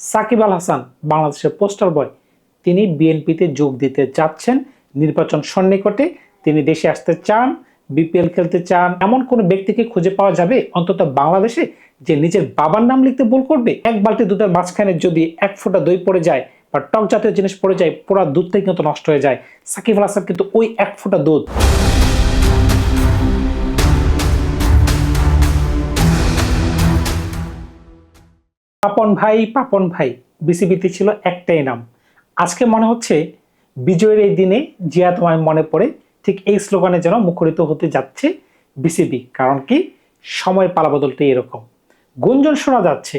সাকিব আল হাসান, বাংলাদেশের পোস্টার বয়। তিনি বিএনপিতে যোগ দিতে যাচ্ছেন নির্বাচন সন্নিকটে তিনি দেশে আসতে চান, বিপিএল খেলতে চান। এমন কোনো ব্যক্তিকে খুঁজে পাওয়া যাবে? অন্তত বাংলাদেশে যে নিজের বাবার নাম লিখতে ভুল করবে? এক বালতি দুধের মাঝখানে যদি এক ফোঁটা দই পড়ে যায় বা টক জাতীয় জিনিস পড়ে যায় পুরো দুধটাই কিন্তু নষ্ট হয়ে যায়। সাকিব আল হাসান কিন্তু ওই এক ফোঁটা দুধ। পাপন ভাই পাপন ভাই বিসিবিতে ছিল একটাই নাম। আজকে মনে হচ্ছে বিজয়ের এই দিনে জিয়া তোমায় মনে পড়ে, ঠিক এই স্লোগানে যেন মুখরিত হতে যাচ্ছে বিসিবি, কারণ কি সময় পালাবদলটি এরকম। গুঞ্জন শোনা যাচ্ছে,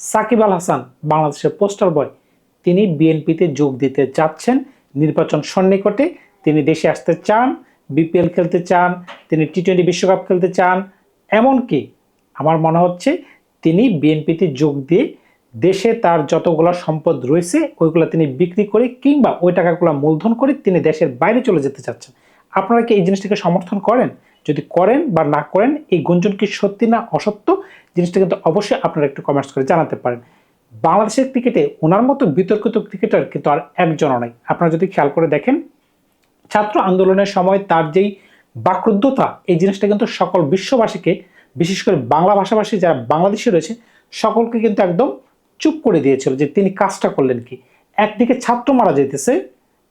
সাকিব আল হাসান, বাংলাদেশের পোস্টার বয়, তিনি বিএনপিতে যোগ দিতে যাচ্ছেন, নির্বাচন সন্নিকটে তিনি দেশে আসতে চান, বিপিএল খেলতে চান, তিনি টি টোয়েন্টি বিশ্বকাপ খেলতে চান, এমনকি আমার মনে হচ্ছে তিনি বিএনপিতে যোগ দিয়ে দেশে তার যতগুলো সম্পদ রয়েছে, ওইগুলো তিনি বিক্রি করে কিংবা ওই টাকাগুলো মূলধন করে তিনি দেশের বাইরে চলে যেতে চাচ্ছেন। আপনারা কি এই জিনিসটাকে সমর্থন করেন? যদি করেন বা না করেন, এই গুঞ্জন কি সত্যি না অসত্য? জিনিসটা কিন্তু অবশ্যই আপনারা একটু কমেন্টস করে জানাতে পারেন। বাংলাদেশের ক্রিকেটে ওনার মতো বিতর্কিত ক্রিকেটার কিন্তু আর একজনও নাই। আপনারা যদি খেয়াল করে দেখেন, ছাত্র আন্দোলনের সময় তার যেই বাক্রুদ্ধতা, এই জিনিসটা কিন্তু সকল বিশ্ববাসীকে বিশেষ করে বাংলা ভাষাভাষী যারা বাংলাদেশে রয়েছে, সকলকে কিন্তু একদম চুপ করে দিয়েছিল যে তিনি কাজটা করলেন কি। একদিকে ছাত্র মারা যাইতেছে,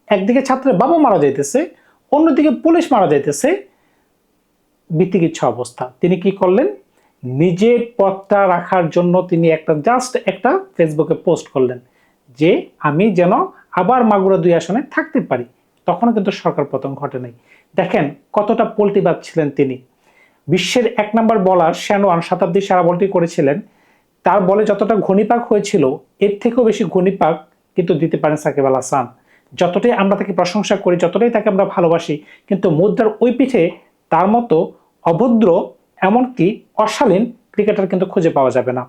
একদিকে ছাত্রের বাবা মারা যাইতেছে, অন্যদিকে পুলিশ মারা যাইতেছে। বিতিকিচ্ছা অবস্থা। তিনি কি করলেন? নিজের পথটা রাখার জন্য তিনি একটা জাস্ট একটা ফেসবুকে পোস্ট করলেন যে, আমি যেন আবার মাগুরা দুই আসনে থাকতে পারি। তখনও কিন্তু সরকার পতন ঘটে নাই। দেখেন কতটা পোল্টিবাদ ছিলেন তিনি। বিশ্বের এক নম্বর বলার শ্যানোয়ান শতাব্দী সারা বলটি করেছিলেন। তার বলে যতটা ঘনিপাক হয়েছিল, এর থেকেও বেশি ঘনিপাক কিন্তু দিতে পারেন সাকিব আল হাসান। যতটাই আমরা তাকে প্রশংসা করি, যতটাই তাকে আমরা ভালোবাসি, কিন্তু মুদ্রার ওই পিঠে তার মতো অভদ্র এমনকি অশালীন ক্রিকেটার কিন্তু খুঁজে পাওয়া যাবে না।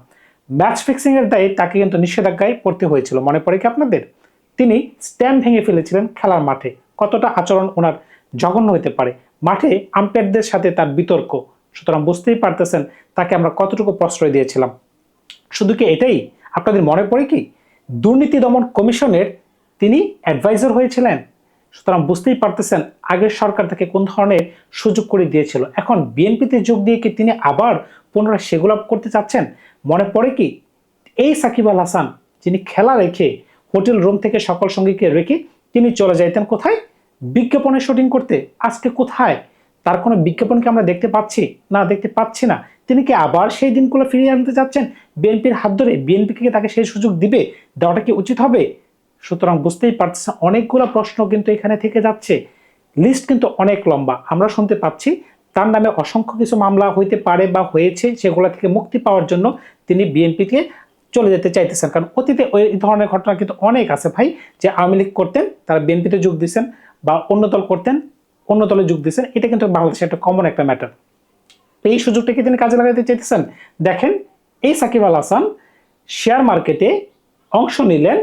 ম্যাচ ফিক্সিংয়ের দায়ে তাকে কিন্তু নিষেধাজ্ঞায় পড়তে হয়েছিল। মনে পড়ে কি আপনাদের? তিনি স্ট্যাম্প ভেঙে ফেলেছিলেন খেলার মাঠে। কতটা আচরণ ওনার জঘন্য হতে পারে। মাঠে আম্পায়ারদের সাথে তার বিতর্ক। সুতরাং বুঝতেই পারতেছেন তাকে আমরা কতটুকু প্রশ্রয় দিয়েছিলাম। শুধু কি এটাই? আপনাদের মনে পড়ে কি? দুর্নীতি দমন কমিশনের তিনি অ্যাডভাইজার হয়েছিলেন। সুতরাং বুঝতেই পারতেছেন আগের সরকার তাকে কোন ধরনের সুযোগ করে দিয়েছিল। এখন বিএনপিতে যোগ দিয়ে কি তিনি আবার পুনরায় সেগুলো করতে চাচ্ছেন? মনে পড়ে কি? এই সাকিব আল হাসান, যিনি খেলা রেখে হোটেল রুম থেকে সকল সঙ্গীকে রেখে তিনি চলে যাইতেন কোথায়? বিজ্ঞাপনের শুটিং করতে আজকে কোথায়? তার কোনো বিজ্ঞাপনকে আমরা দেখতে পাচ্ছি? না, দেখতে পাচ্ছি না। তিনি কি আবার সেই দিনগুলো ফিরিয়ে আনতে চাচ্ছেন বিএনপির হাত ধরে বিএনপিকে তাকে সেই সুযোগ দিবে? দেওয়াটা কি উচিত হবে? সুতরাং বুঝতেই পারছেন অনেকগুলো প্রশ্ন কিন্তু এখানে থেকে যাচ্ছে। লিস্ট কিন্তু অনেক লম্বা। আমরা শুনতে পাচ্ছি, তার নামে অসংখ্য কিছু মামলা হইতে পারে বা হয়েছে, সেগুলো থেকে মুক্তি পাওয়ার জন্য তিনি বিএনপিকে চলে যেতে চাইতেছেন। কারণ অতীতে ওই ধরনের ঘটনা কিন্তু অনেক আছে ভাই, যে আওয়ামী লীগ করতেন, তারা বিএনপিতে যোগ দিচ্ছেন বা অন্য দল করতেন, অন্য দলে যোগ দিচ্ছেন এটা কিন্তু বাংলাদেশে একটা কমন একটা ম্যাটার এই সুযোগটাকে তিনি কাজে লাগাতে চাইতেছেন? দেখেন, এই সাকিব আল হাসান শেয়ার মার্কেটে অংশ নিলেন,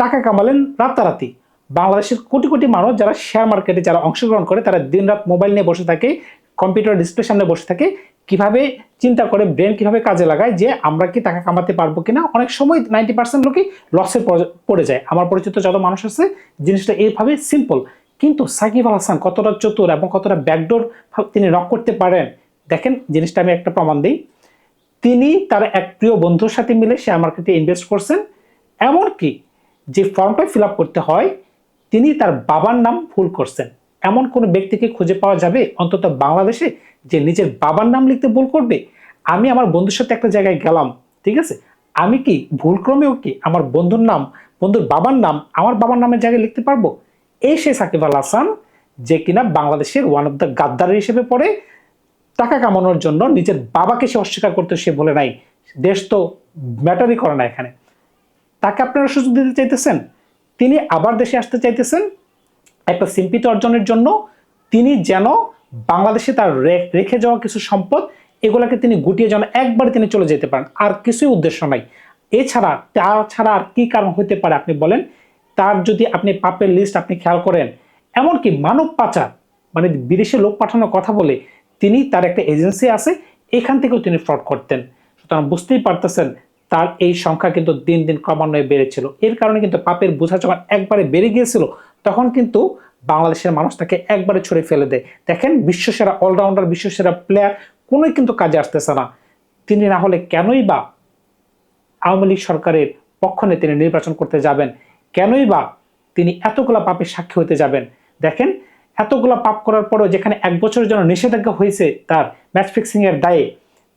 টাকা কামালেন রাতারাতি। বাংলাদেশের কোটি কোটি মানুষ যারা শেয়ার মার্কেটে যারা অংশগ্রহণ করে, তারা দিনরাত মোবাইল নিয়ে বসে থাকে কম্পিউটার ডিসপ্লে সামনে বসে থাকে। কীভাবে চিন্তা করে ব্রেন কীভাবে কাজে লাগায় যে আমরা কি টাকা কামাতে পারব কিনা? অনেক সময় নাইনটি পার্সেন্ট লোকই লসে পড়ে যায়। আমার পরিচিত যত মানুষ আছে, জিনিসটা এইভাবে সিম্পল কিন্তু সাকিব আল হাসান কতটা চতুর এবং কতটা ব্যাকডোর তিনি নক করতে পারেন, দেখেন জিনিসটা আমি একটা প্রমাণ দিই। তিনি তার এক প্রিয় বন্ধুর সাথে মিলে শেয়ার মার্কেটে ইনভেস্ট করছেন, এমনকি যে ফর্মটা ফিল করতে হয়, তিনি তার বাবার নাম ভুল করছেন। এমন কোনো ব্যক্তিকে খুঁজে পাওয়া যাবে? অন্তত বাংলাদেশে যে নিজের বাবার নাম লিখতে ভুল করবে? আমি আমার বন্ধুর সাথে একটা জায়গায় গেলাম, ঠিক আছে? আমি কি ভুলক্রমেও কি আমার বন্ধুর নাম, বন্ধুর বাবার নাম, আমার বাবার নামের জায়গায় লিখতে পারব? এই সাকিব আল হাসান যে কিনা বাংলাদেশের ওয়ান অফ দ্য গাদ্দার হিসেবে পড়ে, টাকা কামানোর জন্য নিজের বাবাকে সে অস্বীকার করতে সে বলে নাই। দেশ তো ম্যাটারই করে না এখানে। তাকে আপনারা সুযোগ দিতে চাইতেছেন? তিনি আবার দেশে আসতে চাইতেছেন? একটা সিম্পিত অর্জনের জন্য তিনি যেন বাংলাদেশে তার রেখে যাওয়া কিছু সম্পদ, এগুলাকে তিনি গুটিয়ে যেন একবারে তিনি চলে যেতে পারেন। আর কিছুই উদ্দেশ্য নাই। এছাড়া, তাছাড়া আর কি কারণ হতে পারে আপনি বলেন? তার যদি আপনি পাপের লিস্ট আপনি খেয়াল করেন, এমনকি মানব পাচার মানে বিদেশে লোক পাঠানোর কথা বলে, তিনি তার একটা এজেন্সি আছে, এখান থেকেও তিনি ফ্রড করতেন। সুতরাং বুঝতেই পারতেছেন, তার এই সংখ্যা কিন্তু দিন দিন ক্রমান্বয়ে বেড়েছিল। এর কারণে কিন্তু পাপের বোঝা যখন একবারে বেড়ে গিয়েছিল, তখন কিন্তু বাংলাদেশের মানুষ তাকে একবারে ছড়ে ফেলে দেয়। দেখেন, বিশ্বসেরা অলরাউন্ডার বিশ্বসেরা প্লেয়ার কোনোই কিন্তু কাজে আসতেছে না। তিনি না হলে কেনই বা আওয়ামী লীগ সরকারের পক্ষণে তিনি নির্বাচন করতে যাবেন? কেনই বা তিনি এতগুলা পাপের সাক্ষী হতে যাবেন? দেখেন, এতগুলা পাপ করার পরেও যেখানে এক বছরের জন্য নিষেধাজ্ঞা হয়েছে তার ম্যাচ ফিক্সিং এর দায়ে,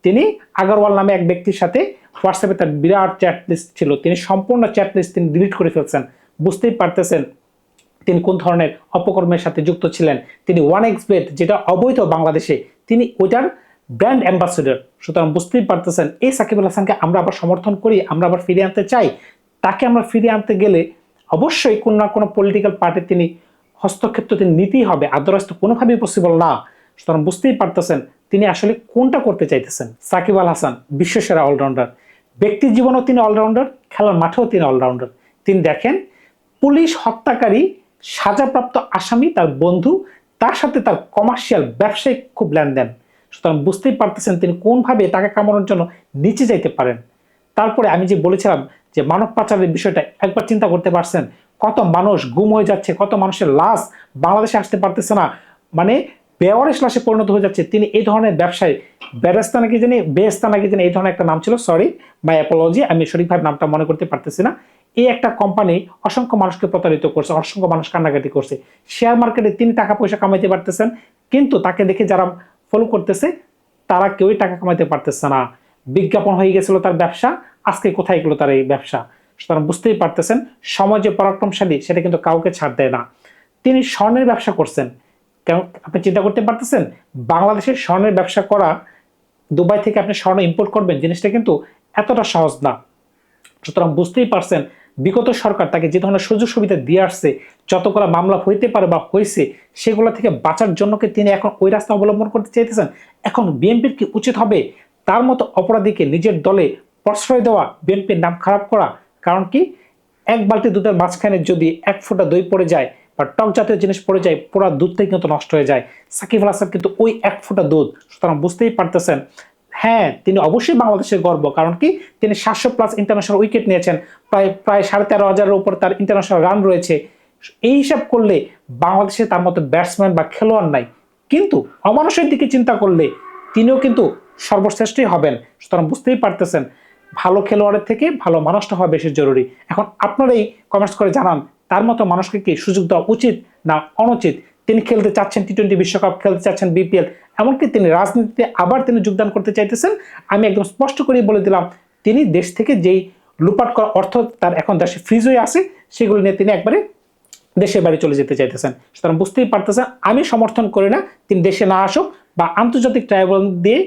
তিনি আগরওয়াল নামে এক ব্যক্তির সাথে হোয়াটসঅ্যাপে তার বিরাট চ্যাট লিস্ট ছিল। তিনি সম্পূর্ণ চ্যাট লিস্ট তিনি ডিলিট করে ফেলছেন। বুঝতেই পারতেছেন তিনি কোন ধরনের অপকর্মের সাথে যুক্ত ছিলেন। তিনি ওয়ান এক্স বেট যেটা অবৈধ বাংলাদেশে, তিনি ওইটার ব্র্যান্ড অ্যাম্বাসেডর। সুতরাং বুঝতেই পারতেছেন, এই সাকিব আল হাসানকে আমরা আবার সমর্থন করি, আমরা আবার ফিরিয়ে আনতে চাই। তাকে আমরা ফিরিয়ে আনতে গেলে অবশ্যই কোনো না কোনো পলিটিক্যাল পার্টি তিনি হস্তক্ষেপ তো তিনি নিতেই হবে আদারওয়াইজ তো কোনোভাবেই পসিবল না। সুতরাং বুঝতেই পারতেছেন তিনি আসলে কোনটা করতে চাইতেছেন। সাকিব আল হাসান বিশ্বসেরা অলরাউন্ডার ব্যক্তি জীবনেও তিনি অলরাউন্ডার খেলার মাঠেও তিনি অলরাউন্ডার তিনি দেখেন, পুলিশ হত্যাকারী, সাজাপ্রাপ্ত আসামি, তার বন্ধু, তার সাথে তার কমার্শিয়াল ব্যবসায়িক খুব লেনদেন। সুতরাং বুঝতেই পারতেছেন তিনি কোনভাবে টাকা কামানোর জন্য নিচে যাইতে পারেন। তারপরে আমি যে বলেছিলাম যে মানব পাচারের বিষয়টা একবার চিন্তা করতে পারছেন? কত মানুষ গুম হয়ে যাচ্ছে, কত মানুষের লাশ বাংলাদেশে আসতে পারতেছে না মানে বেওয়ারিশ লাশে পরিণত হয়ে যাচ্ছে। তিনি এই ধরনের ব্যবসায় বেরেস্তা নাকি জানি বেস্তা নাকি জানি, এই ধরনের একটা নাম ছিল সরি মাই অ্যাপোলজি আমি সঠিকভাবে নামটা মনে করতে পারতেছি না। এই একটা কোম্পানি অসংখ্য মানুষকে প্রতারিত করছে, অসংখ্য মানুষ কান্নাকাটি করছে। শেয়ার মার্কেটে তিনি টাকা পয়সা কামাইতে পারতেছেন, কিন্তু তাকে দেখে যারা ফলো করতেছে, তারা কেউই টাকা কামাইতে পারতেছে না। বিজ্ঞাপন হয়ে গেছিল তার ব্যবসা আজকে কোথায় গেলো তার এই ব্যবসা? সুতরাং বুঝতেই পারতেছেন, সমাজে পরাক্রমশালী, সেটা কিন্তু কাউকে ছাড় দেয় না। তিনি স্বর্ণের ব্যবসা করছেন। কেন? আপনি চিন্তা করতে পারতেছেন বাংলাদেশের স্বর্ণের ব্যবসা করা, দুবাই থেকে আপনি স্বর্ণ ইম্পোর্ট করবেন, জিনিসটা কিন্তু এতটা সহজ না। সুতরাং বুঝতেই পারছেন, বিগত সরকার তাকে যে ধরনের সুযোগ সুবিধা দিয়ে আসছে যত করা মামলা হইতে পারে বা হয়েছে সেগুলো থেকে বাঁচার জন্য কি তিনি এখন ওই রাস্তা অবলম্বন করতে চাইতেছেন? এখন বিএনপির কি উচিত হবে? তার মতো অপরাধীকে নিজের দলে প্রশ্রয় দেওয়া, বিএনপির নাম খারাপ করা, কারণ কি? এক বালতি দুধের মাঝখানে যদি এক ফোঁটা দই পড়ে যায় বা টক জাতীয় জিনিস পড়ে যায় পুরা দুধটাই কিন্তু নষ্ট হয়ে যায়। সাকিব আল হাসান কিন্তু ওই এক ফোঁটা দুধ, সুতরাং বুঝতেই পারতেছেন। হ্যাঁ তিনি অবশ্যই বাংলাদেশের গর্ব, কারণ কি? তিনি সাতশো প্লাস ইন্টারন্যাশনাল উইকেট নিয়েছেন, প্রায় প্রায় সাড়ে তেরো হাজারের উপর তার ইন্টারন্যাশনাল রান রয়েছে। এই হিসাব করলে বাংলাদেশে তার মতো ব্যাটসম্যান বা খেলোয়াড় নাই। কিন্তু অমানুষের দিকে চিন্তা করলে তিনিও কিন্তু সর্বশ্রেষ্ঠই হবেন, সুতরাং বুঝতেই পারতেছেন। ভালো খেলোয়াড়ের থেকে ভালো মানুষটা হওয়া বেশি জরুরি। এখন আপনারাই কমেন্টস করে জানান, তার মতো মানুষকে কি সুযোগ দেওয়া উচিত না অনুচিত? তিনি খেলতে চাচ্ছেন টি টোয়েন্টি বিশ্বকাপ, খেলতে চাচ্ছেন বিপিএল এমনকি তিনি রাজনীতিতে আবার তিনি যোগদান করতে চাইতেছেন। আমি একদম স্পষ্ট করেই বলে দিলাম, তিনি দেশ থেকে যেই লুপাট করা অর্থ তার এখন দেশে ফ্রিজ হয়ে আছে, সেগুলো নিয়ে তিনি একবারে দেশের বাড়ি চলে যেতে চাইতেছেন। সুতরাং বুঝতেই পারতেছেন, আমি সমর্থন করি না, তিনি দেশে না আসুক বা আন্তর্জাতিক ট্রাইব্যুনাল দিয়ে,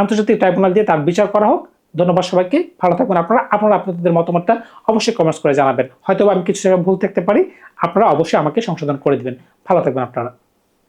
আন্তর্জাতিক ট্রাইব্যুনাল দিয়ে তার বিচার করা হোক। ধন্যবাদ সবাইকে, ভালো থাকবেন আপনারা। আপনারা আপনাদের মতামতটা অবশ্যই কমেন্টস করে জানাবেন। হয়তো আমি কিছু জায়গায় ভুল থাকতে পারি, আপনারা অবশ্যই আমাকে সংশোধন করে দেবেন। ভালো থাকবেন আপনারা।